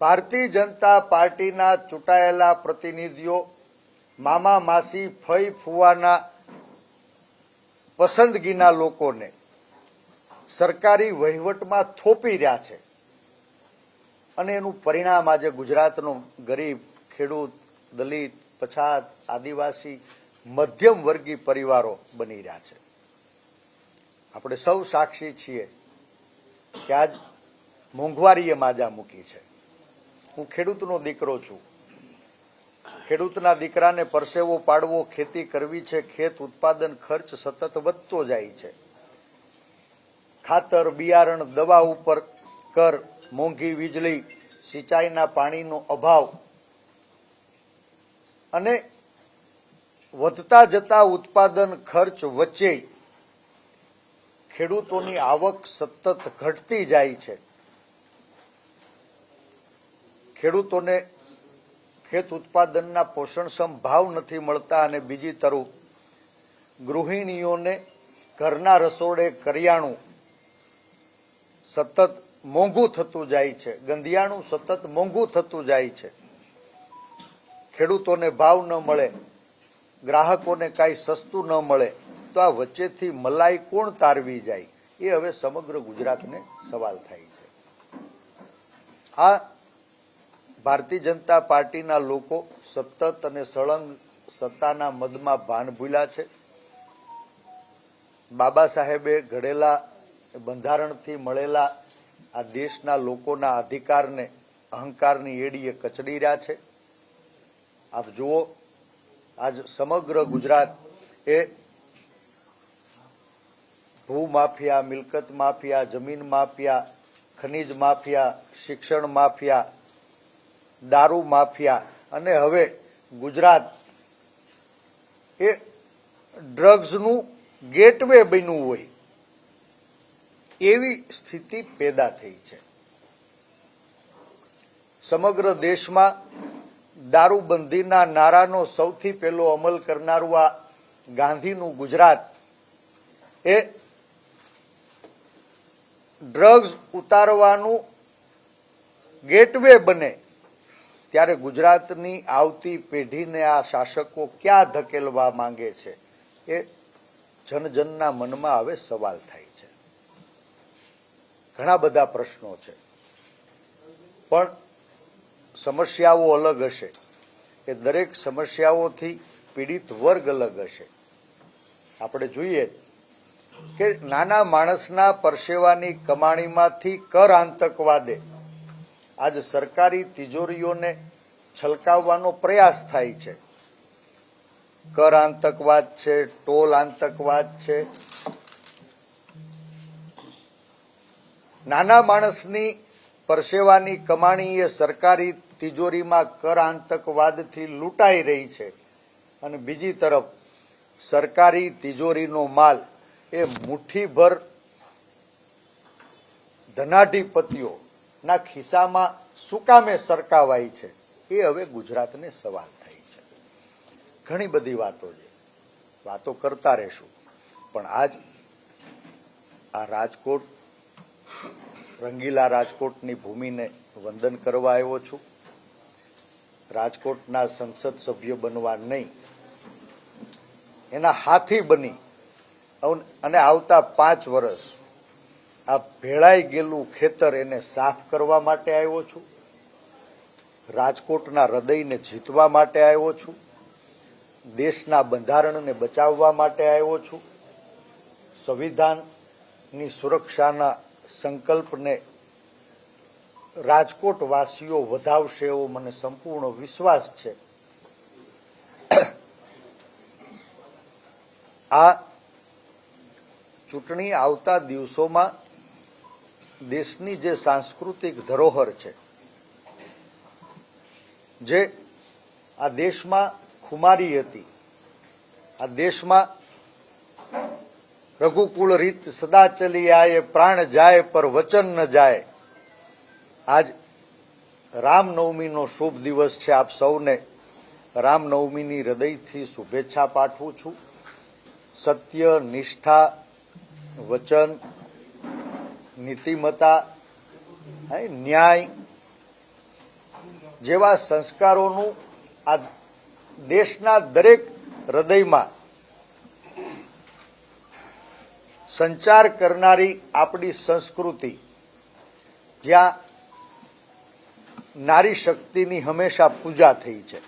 ભારતીય જનતા પાર્ટીના ચૂંટાયેલા પ્રતિનિધિઓ, મામા માસી ફઈ ફુવાના પસંદગીના લોકોને સરકારી વહીવટમાં થોપી રહ્યા છે. અને એનું પરિણામ આજે ગુજરાતનો ગરીબ, ખેડૂત, દલિત, પછાત, આદિવાસી, મધ્યમ વર્ગીય પરિવારો બની રહ્યા છે. આપણે સૌ સાક્ષી છીએ કે આજ મોંઘવારીએ માજા મૂકી છે. હું ખેડૂતનો દીકરો છું. ખેડૂતના દીકરાને પરસેવો પાડવો, ખેતી કરવી છે, ખેત ઉત્પાદન ખર્ચ સતત વધતો જાય છે. ખાતર, બિયારણ, દવા ઉપર કર, મોંઘી વીજળી, સિંચાઈના પાણીનો અભાવ અને વધતા જતા ઉત્પાદન ખર્ચ વચ્ચે ખેડૂતોની આવક સતત ઘટતી જાય છે. ખેડૂતોને ખેત ઉત્પાદનના પોષણક્ષમ ભાવ નથી મળતા અને બીજી તરફ ગૃહિણીઓને ઘરના રસોડે કરિયાણું સતત મોંઘું થતું જાય છે. ગંધિયાણું સતત મોંઘું થતું જાય છે. ખેડૂતોને ભાવ ન મળે, ગ્રાહકોને કાંઈ સસ્તું ન મળે, તો આ વચ્ચેથી મલાઈ કોણ તારવી જાય? એ હવે સમગ્ર ગુજરાતને સવાલ થાય છે. આ ભારતીય જનતા પાર્ટીના લોકો સતત અને સળંગ સત્તાના મદમાં ભાન ભૂલ્યા છે. બાબા સાહેબે ઘડેલા બંધારણથી મળેલા આ દેશના લોકોના અધિકારને અહંકારની એડીએ કચડી રહ્યા છે. આપ જુઓ, આજ સમગ્ર ગુજરાત એ ભૂ માફિયા, મિલકત માફિયા, જમીન માફિયા, ખનીજ માફિયા, શિક્ષણ માફિયા દારૂ માફિયા. અને હવે ગુજરાત એ ડ્રગ્સનું ગેટવે બન્યું હોય, એવી સ્થિતિ પેદા થઈ છે. સમગ્ર દેશમાં દારૂબંધીના નારાનો સૌથી પહેલો અમલ કરનારું આ ગાંધીનું ગુજરાત એ ડ્રગ્સ ઉતારવાનું ગેટવે બને. ત્યારે ગુજરાતની આવતી પેઢીને આ શાસકો ક્યાં ધકેલવા માંગે છે એ જનજનના મનમાં હવે સવાલ થાય છે. ઘણા બધા પ્રશ્નો છે. પણ સમસ્યાઓ અલગ હશે. એ દરેક સમસ્યાઓથી પીડિત વર્ગ અલગ હશે. આપણે જોઈએ કે નાના માણસના પરસેવાની કમાણીમાંથી કર આતંકવાદે આજ સરકારી તિજોરીઓને છલકાવવાનો પ્રયાસ થાય છે. કર આતંકવાદ છે, ટોલ આતંકવાદ છે. નાના માણસની પરસેવાની કમાણી એ સરકારી તિજોરીમાં કર આતંકવાદથી લૂંટાઈ રહી છે. અને બીજી તરફ, સરકારી તિજોરીનો માલ એ મુઠ્ઠીભર ધનાઢીપતિઓ ના ખિસ્સામાં શું કામે સરકાવાય છે? એ હવે ગુજરાતને સવાલ થાય છે. ઘણી બધી વાતો છે. વાતો કરતા રહેશું. પણ આજ આ રાજકોટ, રંગીલા રાજકોટની ભૂમિને વંદન કરવા આવ્યો છું. રાજકોટના સંસદ સભ્ય બનવા નહીં. એના હાથી બની. અને આવતા પાંચ વર્ષ આ ભેળાઈ ગયેલું ખેતર એને સાફ કરવા માટે આવ્યો છું. રાજકોટના હૃદયને જીતવા માટે આવ્યો છું. દેશના બંધારણને બચાવવા માટે આવ્યો છું. સંવિધાનની સુરક્ષાના સંકલ્પને રાજકોટ વાસીઓ વધાવશે એવો મને સંપૂર્ણ વિશ્વાસ છે. આ ચૂંટણી આવતા દિવસોમાં દેશની જે સાંસ્કૃતિક ધરોહર છે, જે આ દેશમાં ખુમારી હતી, આ દેશમાં રઘુકુળ રીત સદા ચલી આયે, પ્રાણ જાય પર વચન ન જાય. આજ રામનવમીનો શુભ દિવસ છે. આપ સૌને રામનવમીની હૃદયથી શુભેચ્છા પાઠવું છું. સત્ય, નિષ્ઠા, વચન નીતિમતા ન્યાય જેવા સંસ્કારોનું આ દેશના દરેક હૃદયમાં સંચાર કરનારી આપણી સંસ્કૃતિ, જ્યાં નારી શક્તિની હંમેશા પૂજા થઈ છે.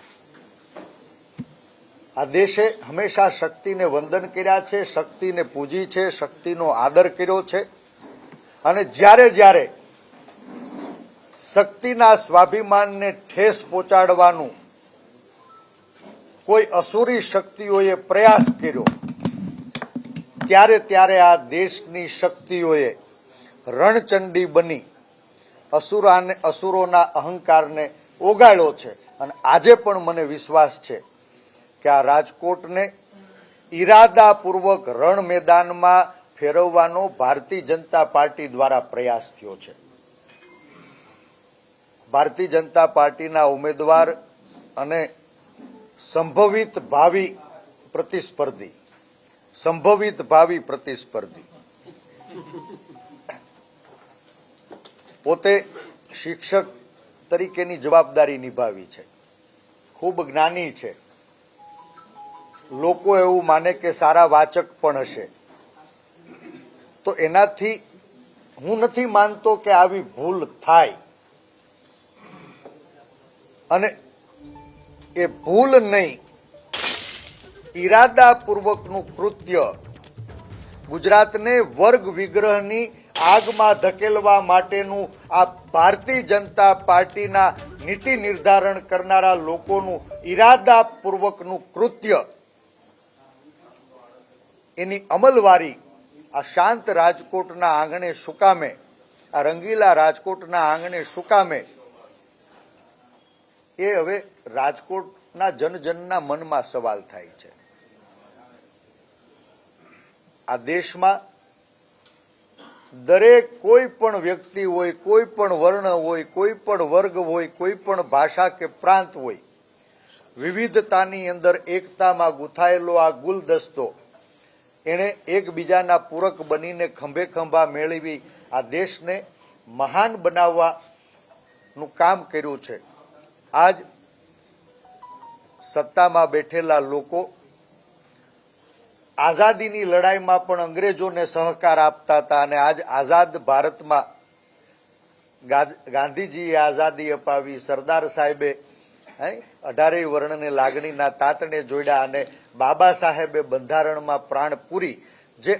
આ દેશે હંમેશા શક્તિને વંદન કર્યા છે, શક્તિને પૂજી છે, શક્તિનો આદર કર્યો છે. અને જ્યારે જ્યારે શક્તિના સ્વાભિમાનને ઠેસ પહોંચાડવાનું કોઈ અસુરી શક્તિઓએ પ્રયાસ કર્યો, ત્યારે ત્યારે આ દેશની શક્તિઓએ રણચંડી બની, અસુરાને, અસુરોના અહંકારને ઓગાળ્યો છે. અને આજે પણ મને વિશ્વાસ છે કે આ રાજકોટને ઈરાદાપૂર્વક રણ મેદાનમાં ફેરવવાનો ભારતીય જનતા પાર્ટી દ્વારા પ્રયાસ થયો છે. ભારતીય જનતા પાર્ટીના ઉમેદવાર અને સંભવિત ભાવિ પ્રતિસ્પર્ધી. સંભવિત ભાવિ પ્રતિસ્પર્ધી. પોતે શિક્ષક તરીકેની જવાબદારી નિભાવી છે. ખૂબ જ્ઞાની છે. લોકો એવું માને કે સારા વાચક પણ હશે. તો એનાથી હું નથી માનતો કે આવી ભૂલ થાય. અને એ ભૂલ નહીં, ઈરાદાપૂર્વકનું કૃત્ય ગુજરાતને વર્ગ વિગ્રહની આગમાં ધકેલવા માટેનું આ ભારતીય જનતા પાર્ટીના નીતિ નિર્ધારણ કરનારા લોકોનું ઈરાદાપૂર્વકનું કૃત્ય. એની અમલવારી આ શાંત રાજકોટના આંગણે સુકામે, આ રંગીલા રાજકોટના આંગણે સુકામે, એ હવે રાજકોટના જનજનના મનમાં સવાલ થાય છે. આ દેશમાં દરેક કોઈ પણ વ્યક્તિ હોય, કોઈ પણ વર્ણ હોય, કોઈ પણ વર્ગ હોય, કોઈ પણ ભાષા કે પ્રાંત હોય, વિવિધતાની અંદર એકતામાં ગૂંથાયેલો આ ગુલદસ્તો એણે એકબીજાના પૂરક બનીને ખંભે ખંભા મેળવી આ દેશને મહાન બનાવવાનું કામ કર્યું છે. આજ સત્તામાં બેઠેલા લોકો આઝાદીની લડાઈમાં પણ અંગ્રેજોને સહકાર આપતા હતા અને આજ આઝાદ ભારતમાં ગાંધીજીએ આઝાદી અપાવી, સરદાર સાહેબે અઢારેય વર્ણને લાગણીના તાતણે જોડ્યા અને બાબા સાહેબે બંધારણમાં પ્રાણ પૂરી, જે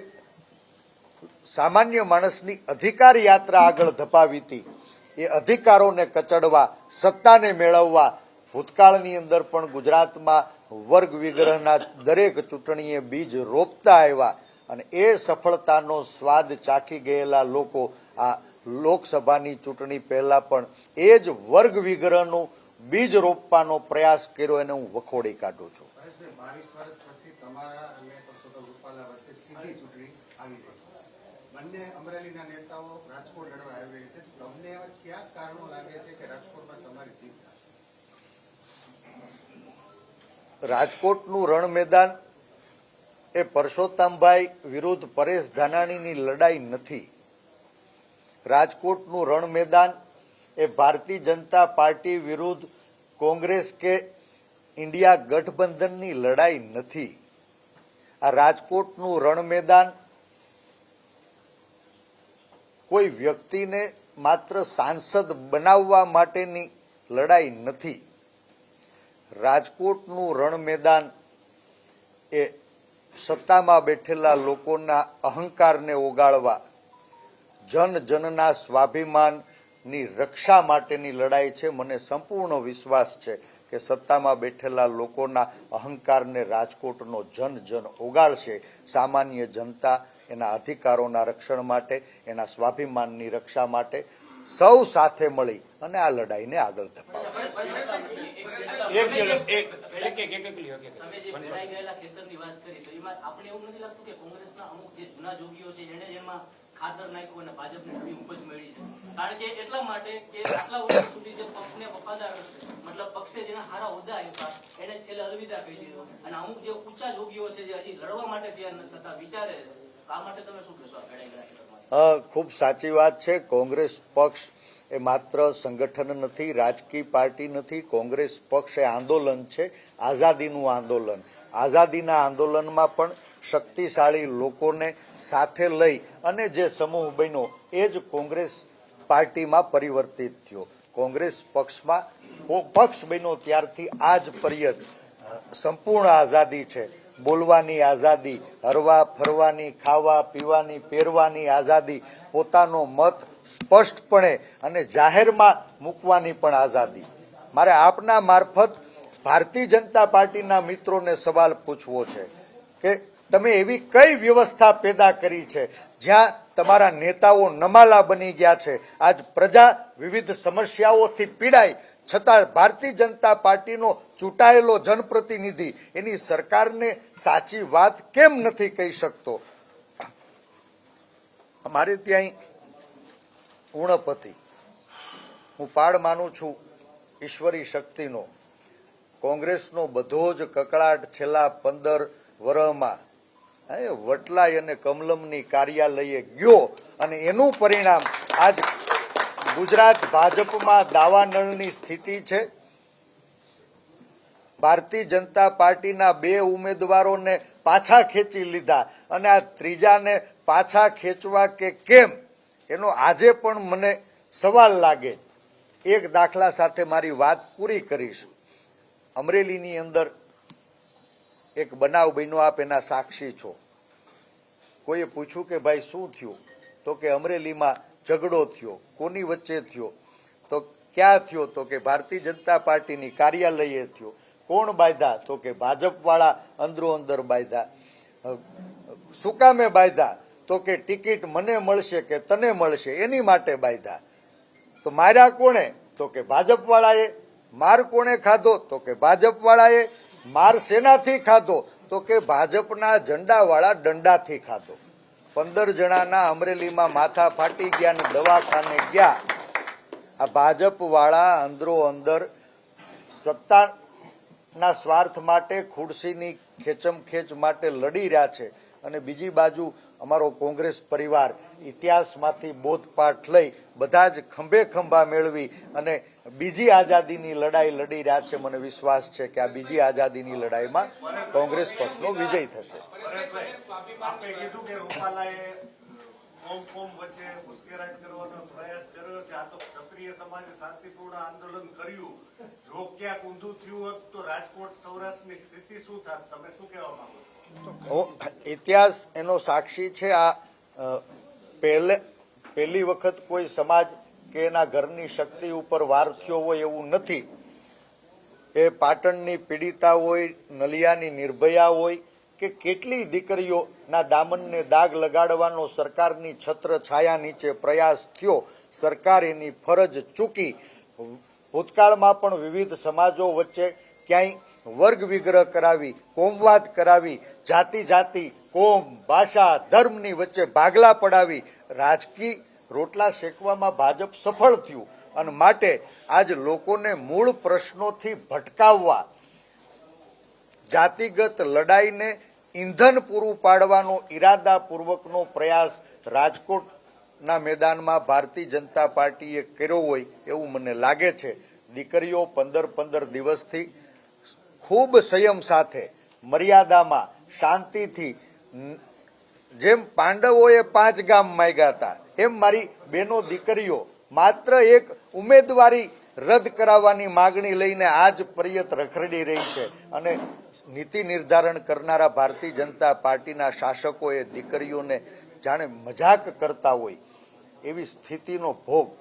સામાન્ય માણસની અધિકાર યાત્રા આગળ ધપાવી હતી, એ અધિકારોને કચડવા, સત્તાને મેળવવા, ભૂતકાળની અંદર પણ ગુજરાતમાં વર્ગ વિગ્રહના દરેક ચૂંટણીએ બીજ રોપતા આવ્યા અને એ સફળતાનો સ્વાદ ચાખી ગયેલા લોકો આ લોકસભાની ચૂંટણી પહેલા પણ એ જ વર્ગ વિગ્રહનું બીજ રોપવાનો પ્રયાસ કર્યો એને હું વખોડી કાઢું છું. રાજકોટનું રણ મેદાન એ પરસોત્તમભાઈ વિરુદ્ધ પરેશ ધાનાણીની લડાઈ નથી. રાજકોટનું રણ મેદાન એ ભારતીય જનતા પાર્ટી વિરુદ્ધ કોંગ્રેસ કે ઇન્ડિયા ગઠબંધનની લડાઈ નથી. આ રાજકોટનું રણમેદાન કોઈ વ્યક્તિને માત્ર સાંસદ બનાવવા માટેની લડાઈ નથી. રાજકોટનું રણમેદાન એ સત્તામાં બેઠેલા લોકોના અહંકારને ઓગાળવા, જન જનના સ્વાભિમાનની રક્ષા માટેની લડાઈ છે. મને સંપૂર્ણ વિશ્વાસ છે કે સત્તામાં બેઠેલા લોકોના અહંકારને રાજકોટનો જન જન ઓગાળશે. સામાન્ય જનતા એના અધિકારોના રક્ષણ માટે એના સ્વાભિમાનની રક્ષા માટે સૌ સાથે મળી અને આ લડાઈને આગળ ધપાવશે. ખાતર નાખ્યું અને ભાજપને નવી ઉપજ મળી છે. કારણ કે એટલા માટે કે આટલા વર્ષ સુધી જે પક્ષને વફાદાર મતલબ પક્ષે જેના હારા હોદ્દા આપ્યા, એને છેલ્લે અલવિદા કહી દીધો. અને અમુક જે ઊંચા જોગીઓ છે જે હજી લડવા માટે તૈયાર નથી થતા, વિચારે છે. આ માટે તમે શું કહેશો? ખૂબ સાચી વાત છે. કોંગ્રેસ પક્ષ એ માત્ર સંગઠન નથી, રાજકીય પાર્ટી નથી. કોંગ્રેસ પક્ષ એ આંદોલન છે, આઝાદીનું આંદોલન. આઝાદીના આંદોલનમાં પણ શક્તિશાળી લોકોને સાથે લઈ અને જે સમૂહ બન્યો, એ જ કોંગ્રેસ પાર્ટીમાં પરિવર્તિત થયો. કોંગ્રેસ પક્ષમાં પક્ષ બન્યો ત્યારથી આ જ પર્યત. સંપૂર્ણ આઝાદી છે. બોલવાની આઝાદી, હરવા ફરવાની, ખાવા પીવાની, પહેરવાની આઝાદી, પોતાનો મત સ્પષ્ટપણે અને જાહેરમાં મૂકવાની પણ આઝાદી. મારે આપના મારફત ભારતીય જનતા પાર્ટીના મિત્રોને સવાલ પૂછવો છે કે તમે એવી કઈ વ્યવસ્થા પેદા કરી છે જ્યાં તમારા નેતાઓ નમાલા બની ગયા છે? આજ પ્રજા વિવિધ સમસ્યાઓથી પીડાય, છતાં ભારતીય જનતા પાર્ટીનો ચૂંટાયેલો જનપ્રતિનિધિ એની સરકારને સાચી વાત કેમ નથી કહી શકતો? અમારે ત્યાં ઉણપ હતી હું પાડ માનું છું ઈશ્વરી શક્તિનો. કોંગ્રેસનો બધો જ કકળાટ છેલ્લા પંદર વર્ષમાં હે, વટલાઈ અને કમલમની કાર્યાલયે ગયો અને એનું પરિણામ આજ ગુજરાત ભાજપમાં દાવાનળની સ્થિતિ છે. ભારતીય જનતા પાર્ટીના બે ઉમેદવારોને પાછા ખેંચી લીધા અને આ ત્રીજાને પાછા ખેંચવા કે કેમ એનો આજે પણ મને સવાલ લાગે. એક દાખલા સાથે મારી વાત પૂરી કરીશ. અમરેલીની અંદર એક બનાવ બન્યો આપ એના સાક્ષી છો. કોઈએ પૂછ્યું કે ભાઈ શું થયું? તો કે અમરેલીમાં ઝઘડો થયો. કોની વચ્ચે થયો? તો ક્યાં થયો? તો કે ભારતીય જનતા પાર્ટીની કાર્યાલયે થયો. કોણ બાયધા તો કે ભાજપવાળા અંદરો અંદર બાયધા શું કામે બાયધા તો કે ટિકિટ મને મળશે કે તને મળશે? એની માટે બાયધા તો માર્યા કોણે? તો કે ભાજપવાળાએ. માર કોણે ખાધો? તો કે ભાજપવાળાએ માર સેનાથી ખાધો. તો કે ભાજપના ઝંડાવાળા દંડાથી ખાધો. પંદર જણાના અમરેલીમાં માથા ફાટી ગયા ને દવાખાને ગયા. આ ભાજપવાળા અંદરો અંદર સત્તાના સ્વાર્થ માટે, ખુરશીની ખેચમખેચ માટે લડી રહ્યા છે. અને બીજી બાજુ અમારો કોંગ્રેસ પરિવાર ઇતિહાસમાંથી બોધપાઠ લઈ બધા જ ખંભે ખંભા મેળવી અને બીજી આઝાદીની લડાઈ લડી રહ્યા છે મને વિશ્વાસ છે કે આ બીજી આઝાદીની લડાઈમાં કોંગ્રેસ પક્ષનો વિજય થશે. ઇતિહાસ એનો સાક્ષી છે. આ પહેલે પહેલી વખત કોઈ સમાજ કે એના ઘરની શક્તિ ઉપર વાર થયો હોય એવું નથી. એ પાટણની પીડિતા હોય, નલિયાની નિર્ભયા હોય કે કેટલી દીકરીઓના દામનને દાગ લગાડવાનો સરકારની છત્ર છાયા નીચે પ્રયાસ થયો, સરકાર એની ફરજ ચૂકી. ભૂતકાળમાં પણ વિવિધ સમાજો વચ્ચે ક્યાંય વર્ગ વિગ્રહ કરાવી, કોમવાદ કરાવી, જાતિ જાતિ, કોમ, ભાષા, ધર્મની વચ્ચે ભાગલા પડાવી, રાજકીય રોટલા શેકવામાં ભાજપ સફળ થયું અને માટે આજ લોકોને મૂળ પ્રશ્નોથી ભટકાવવા, જાતિગત લડાઈને ઈંધન પૂરું પાડવાનો ઈરાદાપૂર્વકનો પ્રયાસ રાજકોટના મેદાનમાં ભારતીય જનતા પાર્ટીએ કર્યો હોય એવું મને લાગે છે. દીકરીઓ પંદર પંદર દિવસથી ખૂબ સંયમ સાથે, મર્યાદામાં, શાંતિથી, જેમ પાંડવોએ પાંચ ગામ માગ્યા હતા એમ મારી બેનો દીકરીઓ, માત્ર એક ઉમેદવારી રદ કરાવવાની માગણી લઈને આજ પ્રયત રખડી રહી છે. અને નીતિ નિર્ધારણ કરનારા ભારતીય જનતા પાર્ટીના શાસકોએ દીકરીઓને જાણે મજાક કરતા હોય એવી સ્થિતિનો ભોગ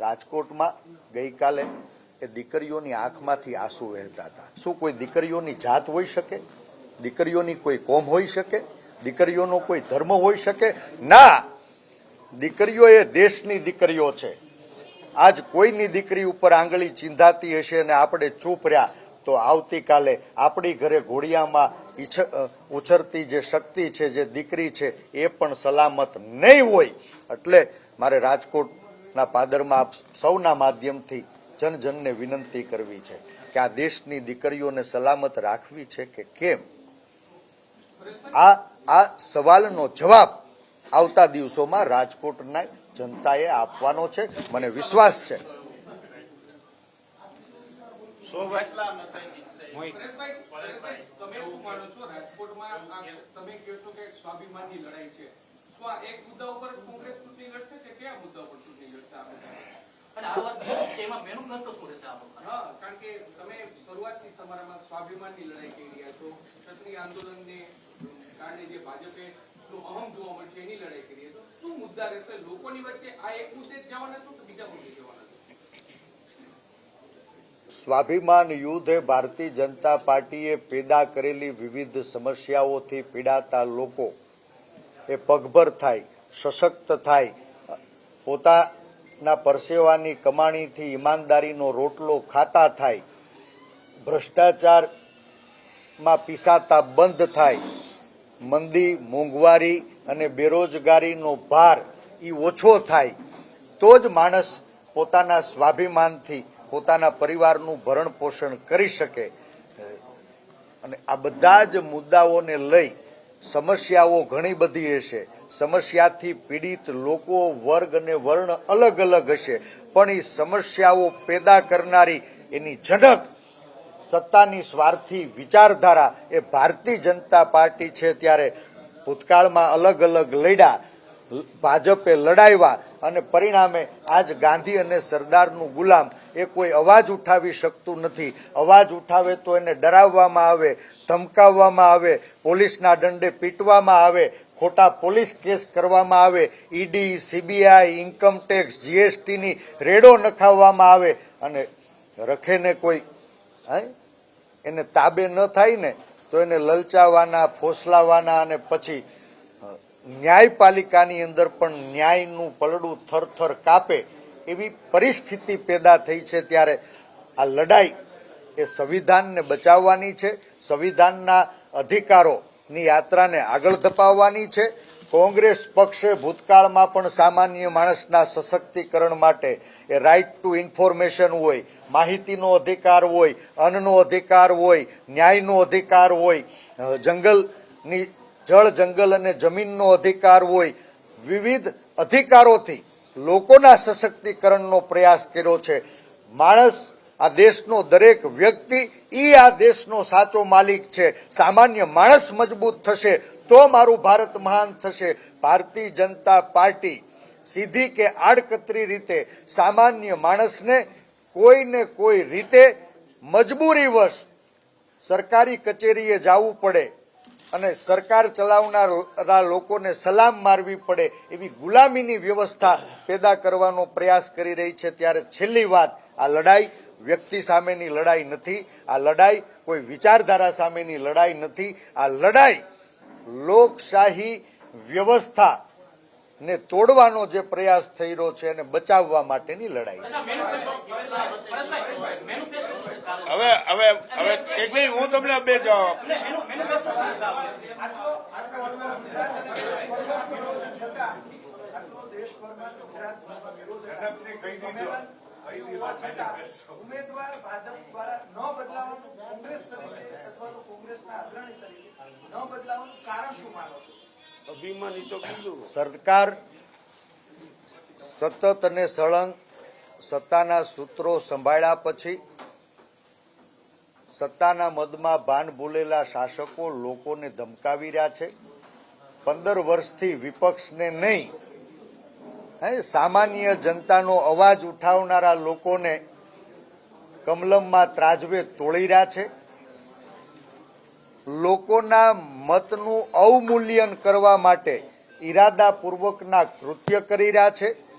રાજકોટમાં ગઈકાલે એ દીકરીઓની આંખમાંથી આંસુ વહેતા હતા. શું કોઈ દીકરીઓની જાત હોઈ શકે? દીકરીઓની કોઈ કોમ હોઈ શકે? દીકરીઓનો કોઈ ધર્મ હોઈ શકે? ના! દીકરીઓ એ દેશની દીકરીઓ છે. આજ કોઈની દીકરી ઉપર આંગળી ચીંધાતી હશે અને આપણે ચૂપ રહ્યા, તો આવતીકાલે આપણી ઘરે ઘોડિયામાં ઉછરતી જે શક્તિ છે, જે દીકરી છે, એ પણ સલામત નહીં હોય. એટલે મારે રાજકોટના પાદરમાં સૌના માધ્યમથી જન જનને વિનંતી કરવી છે કે આ દેશની દીકરીઓને સલામત રાખવી છે કે કેમ? આ આ સવાલનો જવાબ આવતા દિવસોમાં રાજકોટના જનતાએ આપવાનો છે. મને વિશ્વાસ છે. કહો કારણ કે તમે શરૂઆતથી તમારામાં સ્વાભિમાનની લડાઈ કરી રહ્યા છો. ક્ષત્રિય આંદોલનને કારણે જે ભાજપે નું અહમ જોવા મળશે એની લડાઈ કરીએ તો શું મુદ્દા રહેશે? લોકોની વચ્ચે આ એક મુદ્દે જ જવાના કે બીજા મુદ્દે જવાના સ્વાભિમાન યુદ્ધ એ ભારતીય જનતા પાર્ટીએ પેદા કરેલી વિવિધ સમસ્યાઓથી પીડાતા લોકો. એ પગભર થાય, સશક્ત થાય. પોતાના પરસેવાની કમાણીથી ઈમાનદારીનો રોટલો ખાતા થાય. ભ્રષ્ટાચારમાં પીસાતા બંધ થાય. મંદી, મોંઘવારી અને બેરોજગારીનો ભાર એ ઓછો થાય, તો જ માણસ પોતાના સ્વાભિમાનથી પોતાના પરિવારનું ભરણ પોષણ કરી શકે. અને આ બધા જ મુદ્દાઓને લઈ સમસ્યાઓ ઘણી બધી હશે. સમસ્યાથી પીડિત લોકો વર્ગ અને વર્ણ અલગ અલગ હશે. પણ એ સમસ્યાઓ પેદા કરનારી એની ઝડપ સત્તાની સ્વાર્થી વિચારધારા એ ભારતીય જનતા પાર્ટી છે ત્યારે ભૂતકાળમાં અલગ અલગ લડ્યા, ભાજપે લડાવ્યા અને પરિણામે આજ ગાંધી અને સરદારનું ગુલામ એ કોઈ અવાજ ઉઠાવી શકતું નથી. અવાજ ઉઠાવે તો એને ડરાવવામાં આવે, ધમકાવવામાં આવે, પોલીસના દંડે પીટવામાં આવે, ખોટા પોલીસ કેસ કરવામાં આવે, ઈડી, સીબીઆઈ ઇન્કમટેક્સ જીએસટીની રેડો નખાવવામાં આવે અને રખેને કોઈ, હે? એને તાબે ન થાય ને, તો એને લલચાવાના, ફોસલાવાના અને પછી ન્યાયપાલિકાની અંદર પણ ન્યાયનું પલડું થરથર કાપે એવી પરિસ્થિતિ પેદા થઈ છે ત્યારે આ લડાઈ એ સંવિધાનને બચાવવાની છે, સંવિધાનના અધિકારોની યાત્રાને આગળ ધપાવવાની છે કોંગ્રેસ પક્ષે ભૂતકાળમાં પણ સામાન્ય માણસના સશક્તિકરણ માટે એ રાઇટ ટુ ઇન્ફોર્મેશન હોય, માહિતીનો અધિકાર હોય, અન્નનો અધિકાર હોય, ન્યાયનો અધિકાર હોય જંગલની, જળ, જંગલ અને જમીનનો અધિકાર હોય, વિવિધ અધિકારોથી લોકોના સશક્તિકરણનો પ્રયાસ કર્યો છે. માણસ, આ દેશનો દરેક વ્યક્તિ, ઈ આ દેશનો સાચો માલિક છે. સામાન્ય માણસ મજબૂત થશે તો મારું ભારત મહાન થશે. ભારતીય જનતા પાર્ટી સીધી કે આડકતરી રીતે સામાન્ય માણસને કોઈને કોઈ રીતે મજબૂરીવશ સરકારી કચેરીએ જવું પડે અને સરકાર ચલાવનારા લોકોને સલામ મારવી પડે એવી ગુલામીની વ્યવસ્થા પેદા કરવાનો પ્રયાસ કરી રહી છે. ત્યારે છેલ્લી વાત, આ લડાઈ વ્યક્તિ સામેની લડાઈ નથી. આ લડાઈ કોઈ વિચારધારા સામેની લડાઈ નથી. આ લડાઈ લોકશાહી વ્યવસ્થા ને તોડવાનો જે પ્રયાસ થઈ રહ્યો છે એને બચાવવા માટેની લડાઈ છે? હવે હવે હવે એક મિનિટ હું તમને બે જવાબ. ઉમેદવાર ભાજપ દ્વારા ન બદલાવાનું કોંગ્રેસ તરીકે અથવા તો કોંગ્રેસના અગ્રણી તરીકે સરકાર સતત અને સળંગ સત્તાના સૂત્રો સંભાળ્યા પછી સત્તાના મદમાં ભાન ભૂલેલા શાસકો લોકોને ધમકાવી રહ્યા છે. પંદર વર્ષથી વિપક્ષને નહીં સામાન્ય જનતાનો અવાજ ઉઠાવનારા લોકોને કમલમમાં ત્રાજવે તોડી રહ્યા છે. લોકોના મતનું અવમૂલ્યન કરવા માટે ઈરાદાપૂર્વકના કૃત્ય કરી રહ્યા છે.